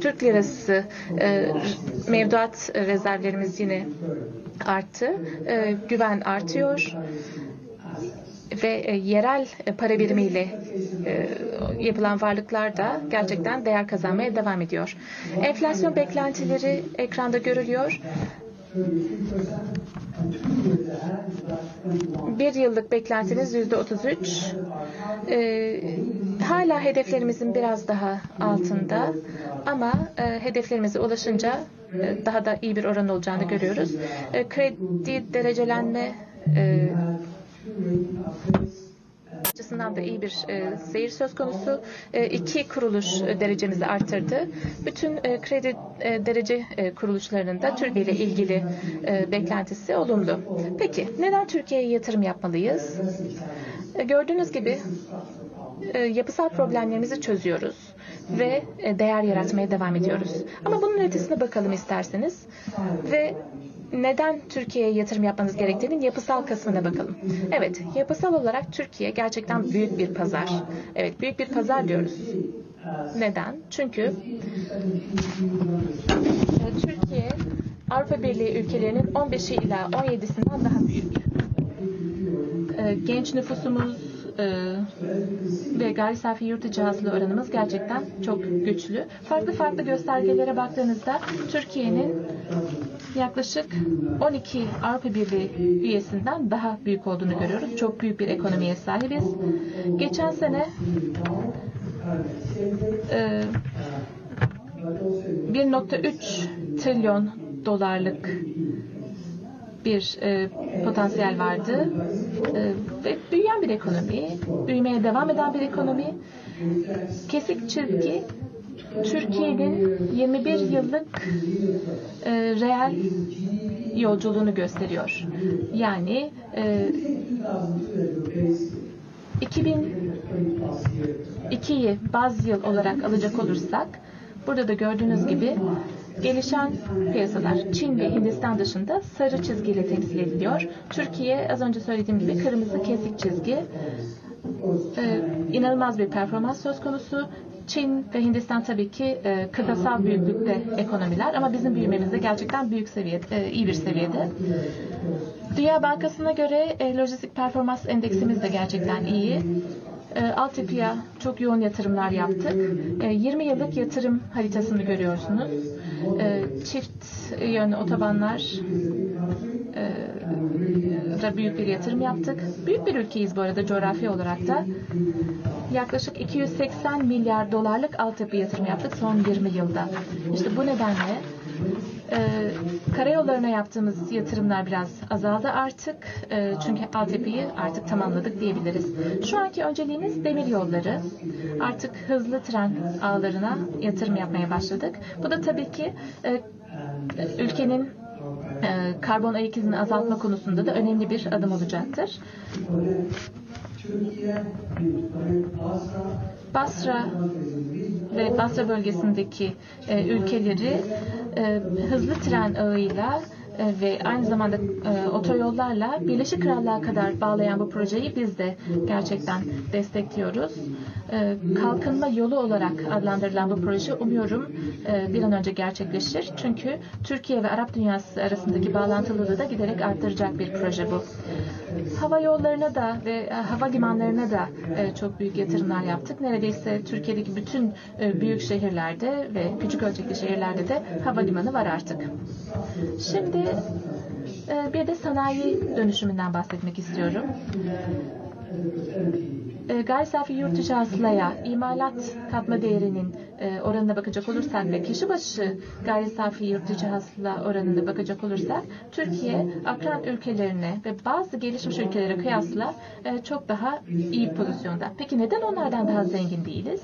Türk lirası e, mevduat rezervlerimiz yine arttı. E, güven artıyor ve e, yerel para birimiyle yapılan varlıklar da gerçekten değer kazanmaya devam ediyor. Enflasyon beklentileri ekranda görülüyor. Bir yıllık beklentiniz yüzde 33. Ee, hala hedeflerimizin biraz daha altında ama e, hedeflerimize ulaşınca e, daha da iyi bir oran olacağını görüyoruz. E, kredi derecelenme e, açısından da iyi bir e, seyir söz konusu. E, iki kuruluş e, derecemizi arttırdı. Bütün e, kredi e, derece e, kuruluşlarının da Türkiye ile ilgili e, beklentisi olumlu. Peki neden Türkiye'ye yatırım yapmalıyız? E, gördüğünüz gibi e, yapısal problemlerimizi çözüyoruz ve e, değer yaratmaya devam ediyoruz. Ama bunun ötesine bakalım isterseniz ve neden Türkiye'ye yatırım yapmanız gerektiğinin yapısal kısmına bakalım. Evet, yapısal olarak Türkiye gerçekten büyük bir pazar. Evet, büyük bir pazar diyoruz. Neden? Çünkü e, Türkiye Avrupa Birliği ülkelerinin 15'i ila 17'sinden daha büyük. E, Genç nüfusumuz ve gayri safi yurt içi hasıla oranımız gerçekten çok güçlü. Farklı farklı göstergelere baktığınızda Türkiye'nin yaklaşık 12 Avrupa Birliği üyesinden daha büyük olduğunu görüyoruz. Çok büyük bir ekonomiye sahibiz. Geçen sene e, 1.3 trilyon dolarlık bir e, potansiyel vardı e, ve büyüyen bir ekonomi, büyümeye devam eden bir ekonomi. Kesik çizgi Türkiye'nin 21 yıllık e, reel yolculuğunu gösteriyor. Yani e, 2002'yi baz yıl olarak alacak olursak burada da gördüğünüz gibi gelişen piyasalar Çin ve Hindistan dışında sarı çizgiyle temsil ediliyor. Türkiye az önce söylediğim gibi kırmızı kesik çizgi. Ee, inanılmaz bir performans söz konusu. Çin ve Hindistan tabii ki e, kıtasal büyüklükte ekonomiler ama bizim büyümemiz de gerçekten büyük seviyede, e, iyi bir seviyede. Dünya Bankası'na göre e, lojistik performans endeksimiz de gerçekten iyi. E, altyapıya çok yoğun yatırımlar yaptık. E, 20 yıllık yatırım haritasını görüyorsunuz. E, çift yönlü otobanlar e, da büyük bir yatırım yaptık. Büyük bir ülkeyiz bu arada coğrafi olarak da. Yaklaşık 280 milyar dolarlık altyapı yatırım yaptık son 20 yılda. İşte bu nedenle e, karayollarına yaptığımız yatırımlar biraz azaldı artık. E, çünkü altyapıyı artık tamamladık diyebiliriz. Şu anki önceliğimiz demir yolları. Artık hızlı tren ağlarına yatırım yapmaya başladık. Bu da tabii ki e, ülkenin e, karbon ayak izini azaltma konusunda da önemli bir adım olacaktır. Basra ve Basra bölgesindeki e, ülkeleri e, hızlı tren ağıyla ve aynı zamanda e, otoyollarla Birleşik Krallığa kadar bağlayan bu projeyi biz de gerçekten destekliyoruz. E, kalkınma yolu olarak adlandırılan bu proje umuyorum e, bir an önce gerçekleşir. Çünkü Türkiye ve Arap dünyası arasındaki bağlantılılığı da giderek arttıracak bir proje bu. Hava yollarına da ve e, hava limanlarına da e, çok büyük yatırımlar yaptık. Neredeyse Türkiye'deki bütün e, büyük şehirlerde ve küçük ölçekli şehirlerde de hava limanı var artık. Şimdi e, bir de sanayi dönüşümünden bahsetmek istiyorum. E, gayri safi yurt dışı hasılaya imalat katma değerinin e, oranına bakacak olursak ve kişi başı gayri safi yurt dışı hasıla oranına bakacak olursak Türkiye akran ülkelerine ve bazı gelişmiş ülkelere kıyasla e, çok daha iyi pozisyonda. Peki neden onlardan daha zengin değiliz?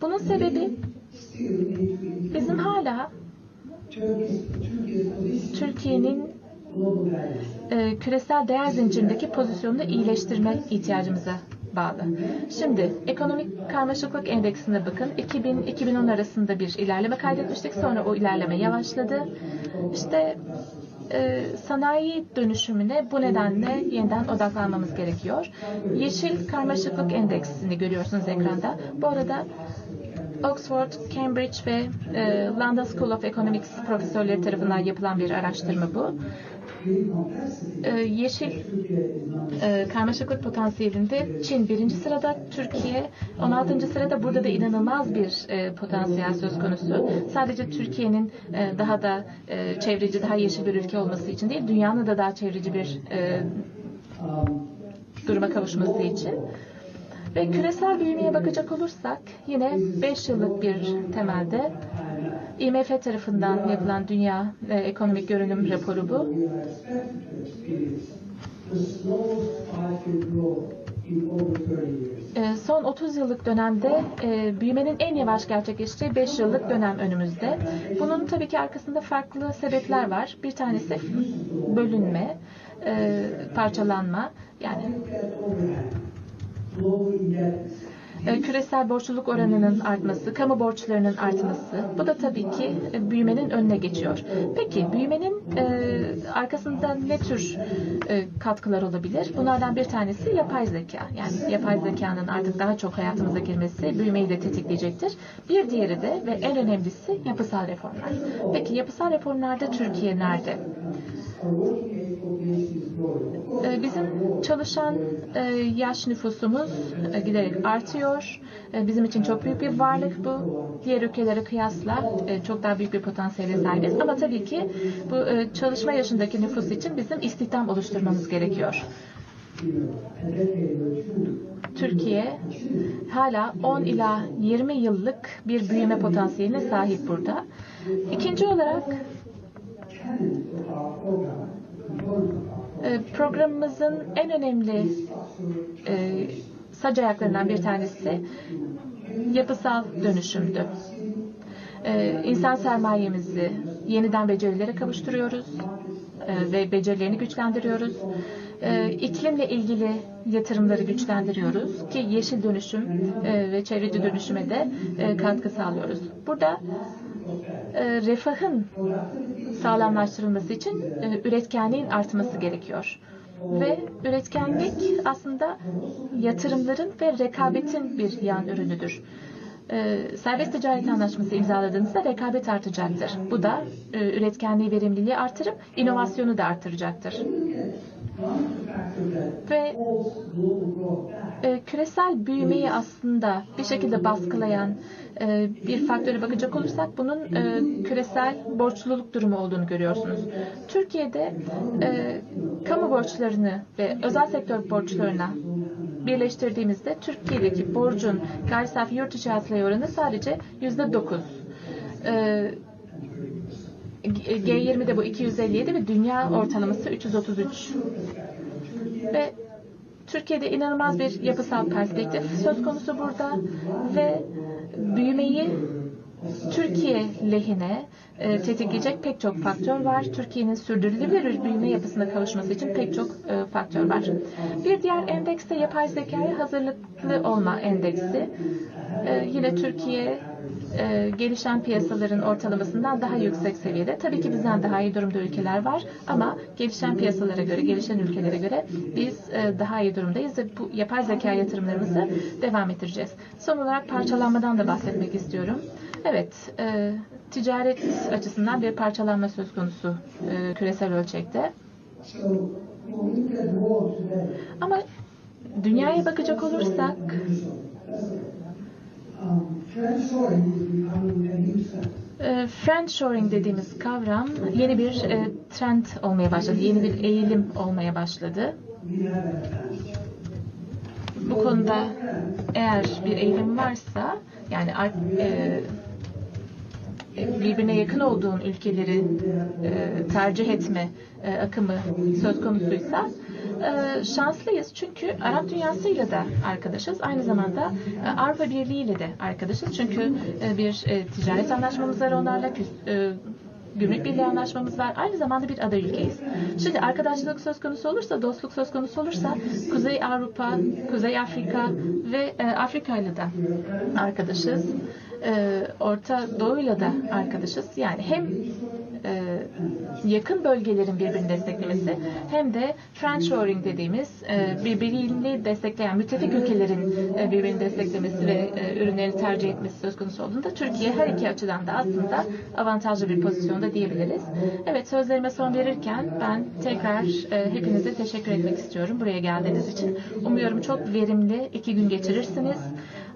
Bunun sebebi hala Türkiye'nin e, küresel değer zincirindeki pozisyonunu iyileştirme ihtiyacımıza bağlı. Şimdi ekonomik karmaşıklık endeksine bakın. 2000-2010 arasında bir ilerleme kaydetmiştik. Sonra o ilerleme yavaşladı. İşte e, sanayi dönüşümüne bu nedenle yeniden odaklanmamız gerekiyor. Yeşil karmaşıklık endeksini görüyorsunuz ekranda. Bu arada Oxford, Cambridge ve e, London School of Economics profesörleri tarafından yapılan bir araştırma bu. E, yeşil e, karmaşıklık potansiyelinde Çin birinci sırada, Türkiye 16. sırada. Burada da inanılmaz bir e, potansiyel söz konusu. Sadece Türkiye'nin e, daha da e, çevreci, daha yeşil bir ülke olması için değil, dünyanın da daha çevreci bir e, duruma kavuşması için. Ve küresel büyümeye bakacak olursak yine 5 yıllık bir temelde IMF tarafından yapılan Dünya Ekonomik Görünüm raporu bu. E, son 30 yıllık dönemde e, büyümenin en yavaş gerçekleştiği 5 yıllık dönem önümüzde. Bunun tabii ki arkasında farklı sebepler var. Bir tanesi bölünme, e, parçalanma. Yani küresel borçluluk oranının artması, kamu borçlarının artması. Bu da tabii ki e, büyümenin önüne geçiyor. Peki büyümenin e, arkasında ne tür e, katkılar olabilir? Bunlardan bir tanesi yapay zeka. Yani yapay zekanın artık daha çok hayatımıza girmesi büyümeyi de tetikleyecektir. Bir diğeri de ve en önemlisi yapısal reformlar. Peki yapısal reformlarda Türkiye nerede? Ee, Bizim çalışan e, yaş nüfusumuz e, giderek artıyor. E, Bizim için çok büyük bir varlık bu. Diğer ülkelere kıyasla çok daha büyük bir potansiyele sahibiz. Ama tabii ki bu çalışma yaşındaki nüfus için bizim istihdam oluşturmamız gerekiyor. Türkiye hala 10 ila 20 yıllık bir büyüme potansiyeline sahip burada. İkinci olarak programımızın en önemli e, sac ayaklarından bir tanesi yapısal dönüşümdü. E, insan sermayemizi yeniden becerilere kavuşturuyoruz e, ve becerilerini güçlendiriyoruz. E, iklimle ilgili yatırımları güçlendiriyoruz ki yeşil dönüşüm e, ve çevreci dönüşüme de katkı sağlıyoruz. Burada refahın sağlamlaştırılması için e, üretkenliğin artması gerekiyor. Ve üretkenlik aslında yatırımların ve rekabetin bir yan ürünüdür. E, serbest ticaret anlaşması imzaladığınızda rekabet artacaktır. Bu da e, üretkenliği, verimliliği artırıp inovasyonu da artıracaktır. Ve e, küresel büyümeyi aslında bir şekilde baskılayan e, bir faktöre bakacak olursak bunun e, küresel borçluluk durumu olduğunu görüyorsunuz. Türkiye'de e, kamu borçlarını ve özel sektör borçlarına birleştirdiğimizde Türkiye'deki borcun gayri safi yurt içi hasılaya oranı sadece yüzde dokuz. E, G20'de bu 257 ve dünya ortalaması 333. Ve Türkiye'de inanılmaz bir yapısal perspektif söz konusu burada ve büyümeyi Türkiye lehine e, tetikleyecek pek çok faktör var. Türkiye'nin sürdürülebilir büyüme yapısına kavuşması için pek çok e, faktör var. Bir diğer endeks de yapay zekaya hazırlıklı olma endeksi. E, yine Türkiye e, gelişen piyasaların ortalamasından daha yüksek seviyede. Tabii ki bizden daha iyi durumda ülkeler var ama gelişen piyasalara göre, gelişen ülkelere göre biz e, daha iyi durumdayız ve bu yapay zeka yatırımlarımızı devam ettireceğiz. Son olarak parçalanmadan da bahsetmek istiyorum. Evet, e, ticaret açısından bir parçalanma söz konusu e, küresel ölçekte. Ama dünyaya bakacak olursak e, friendshoring dediğimiz kavram yeni bir e, trend olmaya başladı. Yeni bir eğilim olmaya başladı. Bu konuda eğer bir eğilim varsa yani e, birbirine yakın olduğun ülkeleri e, tercih etme e, akımı söz konusuysa e, şanslıyız. Çünkü Arap dünyasıyla da arkadaşız. Aynı zamanda e, Avrupa Birliği ile de arkadaşız. Çünkü e, bir e, ticaret anlaşmamız var onlarla. E, gümrük birliği anlaşmamız var. Aynı zamanda bir aday ülkeyiz. Şimdi arkadaşlık söz konusu olursa, dostluk söz konusu olursa Kuzey Avrupa, Kuzey Afrika ve e, Afrika ile de arkadaşız. e, Orta Doğu'yla da arkadaşız. Yani hem e, yakın bölgelerin birbirini desteklemesi hem de friendshoring dediğimiz e, birbirini destekleyen müttefik ülkelerin e, birbirini desteklemesi ve e, ürünlerini tercih etmesi söz konusu olduğunda Türkiye her iki açıdan da aslında avantajlı bir pozisyonda diyebiliriz. Evet sözlerime son verirken ben tekrar hepinize teşekkür etmek istiyorum buraya geldiğiniz için. Umuyorum çok verimli iki gün geçirirsiniz.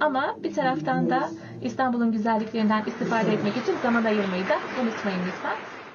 Ama bir taraftan da İstanbul'un güzelliklerinden istifade etmek için zaman ayırmayı da unutmayın lütfen.